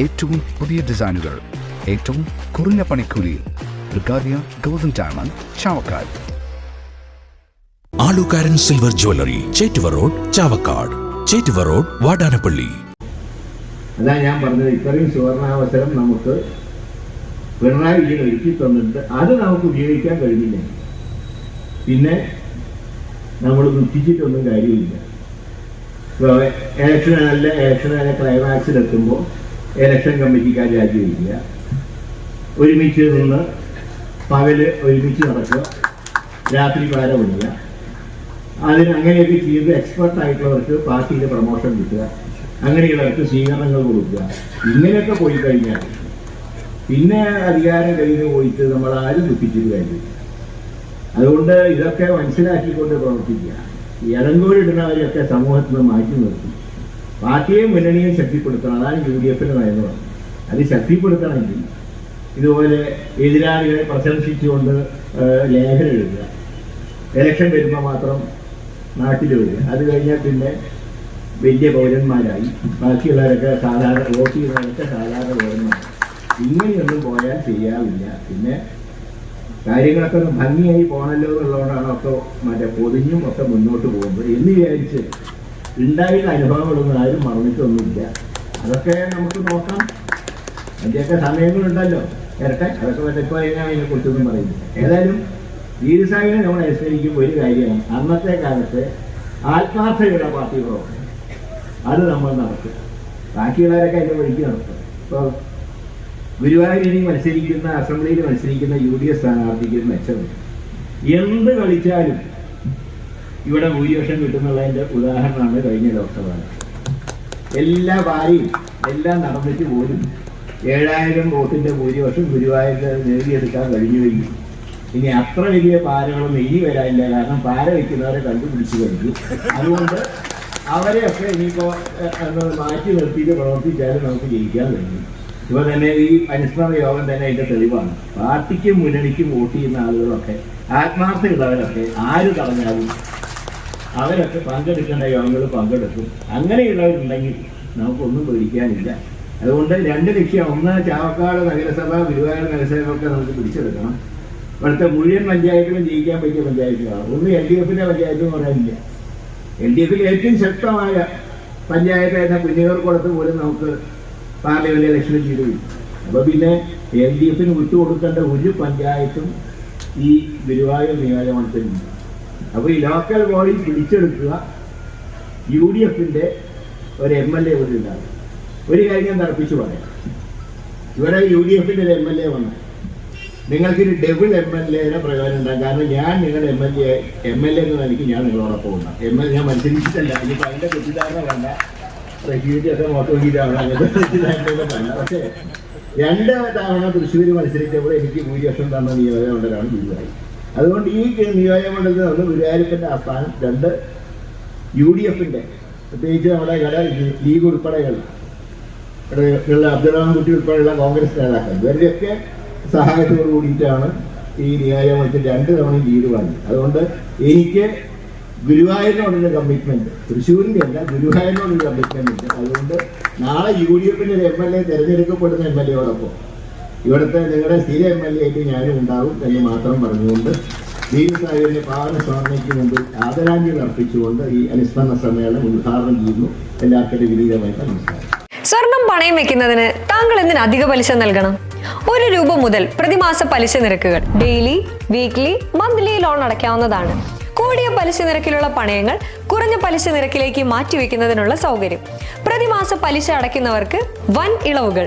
ഏറ്റവും പുതിയ ഡിസൈനുകൾ ഏറ്റവും കുറഞ്ഞ പണിക്കൂലിയിൽ. ബ്രിഗാദിയ golden diamond Chavakkad. Alukkaran silver jewellery Chettuva road Chavakkad. Chettuva road Vadanappally. അതാ ഞാൻ പറഞ്ഞത് ഇത്രയും സുവർണാവസരം നമുക്ക് പിണറായി വിജയൻ ഒരുക്കി തന്നിട്ട് അത് നമുക്ക് ഉപയോഗിക്കാൻ കഴിഞ്ഞില്ല. പിന്നെ നമ്മൾ ദുഃഖിച്ചിട്ടൊന്നും കാര്യമില്ല. ഇപ്പോൾ ഇലക്ഷൻ നല്ല ഇലക്ഷൻ നല്ല ക്ലൈമാക്സിലെത്തുമ്പോൾ ഇലക്ഷൻ കമ്മിറ്റിക്കാർ രാജിവെക്കുക ഒരുമിച്ച് നിന്ന് പകൽ ഒരുമിച്ച് നടക്കുക. രാത്രി പാര വിടുക. അതിന് അങ്ങനെയൊക്കെ ചെയ്ത് എക്സ്പെർട്ട് ആയിട്ടുള്ളവർക്ക് പാർട്ടിയിൽ പ്രൊമോഷൻ കിട്ടുക. അങ്ങനെയുള്ളവർക്ക് സ്വീകരണങ്ങൾ കൊടുക്കുക. ഇങ്ങനെയൊക്കെ പോയി കഴിഞ്ഞാൽ പിന്നെ അധികാരം കയ്യിൽ പോയിട്ട് നമ്മൾ ആരും ദുഃഖിച്ചിട്ട് കാര്യമില്ല. അതുകൊണ്ട് ഇതൊക്കെ മനസ്സിലാക്കിക്കൊണ്ട് പ്രവർത്തിക്കുക. ഇടങ്കോലിടുന്നവരെയൊക്കെ സമൂഹത്തിൽ നിന്ന് മാറ്റി നിർത്തി. പാർട്ടിയെയും മുന്നണിയെയും ശക്തിപ്പെടുത്തണം. അതാണ് യു ഡി എഫിന് നയന്ന് അത് ശക്തിപ്പെടുത്തണമെങ്കിൽ ഇതുപോലെ എതിരാളികളെ പ്രശംസിച്ചുകൊണ്ട് ലേഖനം എഴുതുക. ഇലക്ഷൻ വരുമ്പോൾ മാത്രം നാട്ടിൽ വരിക. അത് കഴിഞ്ഞാൽ പിന്നെ വലിയ പൗരന്മാരായി. ബാക്കിയുള്ളവരൊക്കെ സാധാരണ വോട്ട് ചെയ്യുന്നവരൊക്കെ സാധാരണ പൗരന്മാർ ഇങ്ങനെയൊന്നും പോയാൽ ശരിയാവില്ല പിന്നെ കാര്യങ്ങളൊക്കെ ഒന്ന് ഭംഗിയായി പോകണല്ലോ എന്നുള്ളതുകൊണ്ടാണ് ഒക്കെ മറ്റേ പൊതിഞ്ഞും ഒക്കെ മുന്നോട്ട് പോകുന്നത് എന്ന് വിചാരിച്ച് ഉണ്ടായിരുന്ന അനുഭവങ്ങളൊന്നും ആരും മറന്നിട്ടൊന്നുമില്ല. അതൊക്കെ നമുക്ക് നോക്കാം. അതിന്റെയൊക്കെ സമയങ്ങളുണ്ടല്ലോ. വരട്ടെ അതൊക്കെ വരട്ടെ. ഇപ്പോൾ ഞാൻ അതിനെക്കുറിച്ചൊന്നും പറയുന്നില്ല. ഏതായാലും വീരസാഹിനെ നമ്മൾ അനുസരിക്കുമ്പോൾ ഒരു കാര്യമാണ്. അന്നത്തെ കാലത്ത് ആത്മാർത്ഥതയുള്ള പാർട്ടി പ്രവർത്തനം. അത് നമ്മൾ നടത്തും. ബാക്കിയുള്ളവരൊക്കെ അതിന്റെ വഴിക്ക് നടത്തും. ഇപ്പോൾ ഗുരുവായൂരിൽ മത്സരിക്കുന്ന അസംബ്ലിയിൽ മത്സരിക്കുന്ന യു ഡി എഫ് സ്ഥാനാർത്ഥിക്ക് മെച്ചം എന്ത് കളിച്ചാലും ഇവിടെ ഭൂരിപക്ഷം കിട്ടുന്നുള്ളതിന്റെ ഉദാഹരണമാണ് കഴിഞ്ഞ ലോക്സഭ. എല്ലാ വാരിയും എല്ലാം നടന്നിട്ട് പോലും ഏഴായിരം വോട്ടിന്റെ ഭൂരിപക്ഷം ഗുരുവായൂരിൽ നേടിയെടുക്കാൻ കഴിഞ്ഞു കഴിഞ്ഞു ഇനി അത്ര വലിയ പാരകളൊന്നും ഇനി വരാനില്ല. കാരണം പാര വയ്ക്കുന്നവരെ കണ്ടുപിടിച്ചു കഴിഞ്ഞു. അതുകൊണ്ട് അവരെയൊക്കെ ഇനിയിപ്പോ ഏഹ്, മാറ്റി നിർത്തിയിട്ട് പ്രവർത്തിച്ചാലും നമുക്ക് ജയിക്കാൻ കഴിയും. ഇപ്പൊ തന്നെ ഈ അനുസ്മരണ യോഗം തന്നെ അതിന്റെ തെളിവാണ്. പാർട്ടിക്കും മുന്നണിക്കും വോട്ട് ചെയ്യുന്ന ആളുകളൊക്കെ ആത്മാർത്ഥയുള്ളവരൊക്കെ ആര് പറഞ്ഞാലും അവരൊക്കെ പങ്കെടുക്കേണ്ട യോഗങ്ങൾ പങ്കെടുക്കും. അങ്ങനെയുള്ളവരുണ്ടെങ്കിൽ നമുക്കൊന്നും പേടിക്കാനില്ല. അതുകൊണ്ട് രണ്ട് ലക്ഷ്യം. ഒന്ന് ചാവക്കാട് നഗരസഭ ഗുരുവായൂർ നഗരസഭയൊക്കെ നമുക്ക് പിടിച്ചെടുക്കണം. ഇവിടുത്തെ മുഴുവൻ പഞ്ചായത്തിലും ജയിക്കാൻ പറ്റിയ പഞ്ചായത്തുകളാണ്. ഒന്ന് എൽ ഡി എഫിന്റെ പഞ്ചായത്ത് എന്ന് പറയാനില്ല. എൽ ഡി എഫിൽ ഏറ്റവും ശക്തമായ പഞ്ചായത്ത് എന്ന കുഞ്ഞുങ്ങൾക്കൊടുത്ത് പോലും നമുക്ക് പാർലമെന്റ് ഇലക്ഷനിൽ ചെയ്തു അപ്പൊ പിന്നെ എൽ ഡി എഫിന് വിട്ടുകൊടുക്കേണ്ട ഒരു പഞ്ചായത്തും ഈ ഗുരുവായൂർ നിയോജകമണ്ഡലത്തിലുണ്ട് അപ്പോൾ ഈ ലോക്കൽ ബോഡി പിടിച്ചെടുക്കുക യു ഡി എഫിന്റെ ഒരു എം എൽ എ ഇവിടെ ഉണ്ടാകും. ഒരു കാര്യം ഞാൻ തർപ്പിച്ചു പറയാം. ഇവിടെ യു ഡി എഫിന്റെ ഒരു എം എൽ എ വന്നു. നിങ്ങൾക്കൊരു ഡബിൾ എം എൽ എയുടെ പ്രയോജനം ഉണ്ടാകും. കാരണം ഞാൻ നിങ്ങളുടെ M L A M L A എന്ന് നിലയ്ക്ക് ഞാൻ നിങ്ങളോടൊപ്പം ഉണ്ടാകും എം എൽ ഞാൻ മത്സരിച്ചിട്ടല്ല. ഇനിയിപ്പോൾ അതിന്റെ തെറ്റിദ്ധാരണ വേണ്ട. അങ്ങനത്തെ തെറ്റിദ്ധാരണയൊക്കെ വേണ്ട പക്ഷേ രണ്ട് തവണ തൃശ്ശൂർ മത്സരിച്ചപ്പോൾ എനിക്ക് ഭൂരിപക്ഷം തന്ന നിയമനം ഉണ്ടാണ് ഗുരുവായൂർ അതുകൊണ്ട് ഈ നിയോജകമണ്ഡലത്തിൽ നമ്മൾ ഗുരുവായൂരപ്പന്റെ ആസ്ഥാനം രണ്ട് യു ഡി എഫിന്റെ പ്രത്യേകിച്ച് നമ്മുടെ ഘടക ലീഗ് ഉൾപ്പെടെയുള്ള ഉള്ള അബ്ദുറഹ്മാൻ കുട്ടി ഉൾപ്പെടെയുള്ള കോൺഗ്രസ് നേതാക്കൾ. ഇവരുടെയൊക്കെ സഹായത്തോട് കൂടിയിട്ടാണ് ഈ നിയോജകമണ്ഡലത്തിൽ രണ്ട് തവണ ലീഡ് വാങ്ങി അതുകൊണ്ട് എനിക്ക് ഗുരുവായൂരിനോടുള്ള കമ്മിറ്റ്മെന്റ് തൃശ്ശൂരിന്റെ അല്ല ഗുരുവായൂരിനോടുള്ള കമ്മിറ്റ്മെന്റ് ഉണ്ട്. അതുകൊണ്ട് നാളെ യു ഡി എഫിന്റെ ഒരു എം എൽ എ തിരഞ്ഞെടുക്കപ്പെടുന്ന എം എൽ എയോടൊപ്പം ഇവിടുത്തെ നിങ്ങളുടെ സ്ഥിര എം എൽ എ ആയിട്ട് ഞാനും ഉണ്ടാവും എന്ന് മാത്രം പറഞ്ഞുകൊണ്ട് ദീപ് സാഹിബിന്റെ പാവന സ്മരണയ്ക്ക് മുമ്പ് ആദരാഞ്ജലി അർപ്പിച്ചുകൊണ്ട് ഈ അനുസ്മരണ സമ്മേളനം ഉദ്ഘാടനം ചെയ്യുന്നു. എല്ലാവർക്കും വിനീതമായിട്ട് നമസ്കാരം. സ്വർണം പണയം വെക്കുന്നതിന് താങ്കൾ എന്തിന് അധിക പലിശ നൽകണം? ഒരു രൂപ മുതൽ പ്രതിമാസ പലിശ നിരക്കുകൾ ഡെയിലി വീക്ക്ലി മന്ത്ലി ലോൺ അടയ്ക്കാവുന്നതാണ്. കൂടിയ പലിശ നിരക്കിലുള്ള പണയങ്ങൾ കുറഞ്ഞ പലിശ നിരക്കിലേക്ക് മാറ്റിവെക്കുന്നതിനുള്ള സൗകര്യം. പ്രതിമാസ പലിശ അടയ്ക്കുന്നവർക്ക് വൻ ഇളവുകൾ.